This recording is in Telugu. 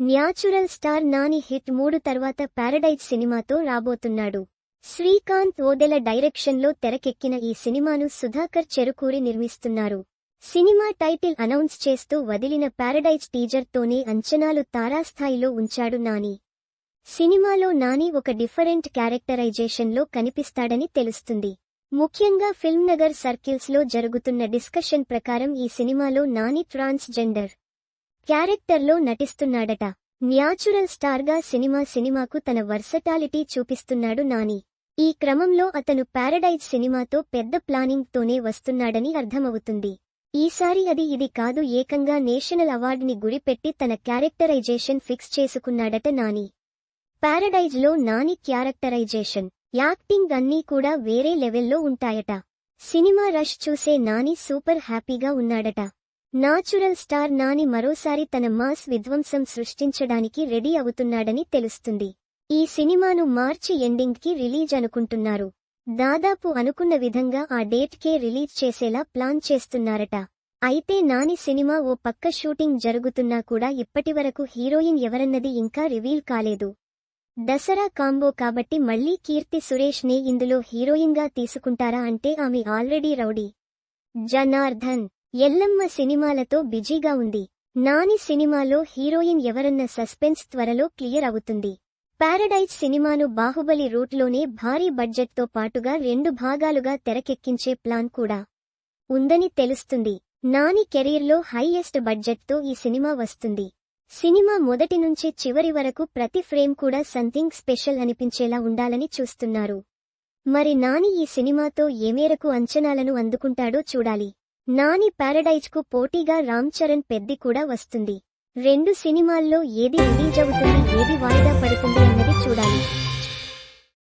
న్యాచురల్ స్టార్ నాని హిట్ మూడు తర్వాత పారడైజ్ సినిమాతో రాబోతున్నాడు. శ్రీకాంత్ ఓదెల డైరెక్షన్లో తెరకెక్కిన ఈ సినిమాను సుధాకర్ చెరుకూరి నిర్మిస్తున్నారు. సినిమా టైటిల్ అనౌన్స్ చేస్తూ వదిలిన పారడైజ్ టీజర్తోనే అంచనాలు తారాస్థాయిలో ఉంచాడు నాని. సినిమాలో నాని ఒక డిఫరెంట్ క్యారెక్టరైజేషన్లో కనిపిస్తాడని తెలుస్తుంది. ముఖ్యంగా ఫిల్మ్ నగర్ సర్కిల్స్లో జరుగుతున్న డిస్కషన్ ప్రకారం ఈ సినిమాలో నాని ట్రాన్స్ జెండర్ క్యారెక్టర్లో నటిస్తున్నాడట. న్యాచురల్ స్టార్గా సినిమా సినిమాకు తన వర్సటాలిటీ చూపిస్తున్నాడు నాని. ఈ క్రమంలో అతను పారడైజ్ సినిమాతో పెద్ద ప్లానింగ్తోనే వస్తున్నాడని అర్థమవుతుంది. ఈసారి అది ఇది కాదు ఏకంగా నేషనల్ అవార్డుని గురిపెట్టి తన క్యారెక్టరైజేషన్ ఫిక్స్ చేసుకున్నాడట నాని. పారడైజ్లో నాని క్యారెక్టరైజేషన్ యాక్టింగ్ అన్నీ కూడా వేరే లెవెల్లో ఉంటాయట. సినిమా రష్ చూసే నాని సూపర్ హ్యాపీగా ఉన్నాడట. నాచురల్ స్టార్ నాని మరోసారి తన మాస్ విధ్వంసం సృష్టించడానికి రెడీ అవుతున్నాడని తెలుస్తుంది. ఈ సినిమాను మార్చి ఎండింగ్కి రిలీజ్ అనుకుంటున్నారు. దాదాపు అనుకున్న విధంగా ఆ డేట్కే రిలీజ్ చేసేలా ప్లాన్ చేస్తున్నారట. అయితే నాని సినిమా ఓ పక్క షూటింగ్ జరుగుతున్నా కూడా ఇప్పటివరకు హీరోయిన్ ఎవరన్నది ఇంకా రివీల్ కాలేదు. దసరా కాంబో కాబట్టి మళ్ళీ కీర్తి సురేష్ నే ఇందులో హీరోయిన్గా తీసుకుంటారా అంటే ఆమె ఆల్రెడీ రౌడీ. జనార్ధన్ ఎల్లమ్మ సినిమాలతో బిజీగా ఉంది. నాని సినిమాలో హీరోయిన్ ఎవరన్న సస్పెన్స్ త్వరలో క్లియర్ అవుతుంది. పారడైజ్ సినిమాను బాహుబలి రూట్లోనే భారీ బడ్జెట్తో పాటుగా రెండు భాగాలుగా తెరకెక్కించే ప్లాన్ కూడా ఉందని తెలుస్తుంది. నాని కెరీర్లో హైయెస్ట్ బడ్జెట్తో ఈ సినిమా వస్తుంది. సినిమా మొదటి నుంచి చివరి వరకు ప్రతి ఫ్రేమ్ కూడా సంథింగ్ స్పెషల్ అనిపించేలా ఉండాలని చూస్తున్నారు. మరి నాని ఈ సినిమాతో ఏ మేరకు అంచనాలను అందుకుంటాడో చూడాలి. నాని ప్యారడైజ్కు పోటీగా రామ్ చరణ్ పెద్ది కూడా వస్తుంది. రెండు సినిమాల్లో ఏది రిలీజ్ అవుతుంది ఏది వాయిదా పడుతుంది అన్నది చూడాలి.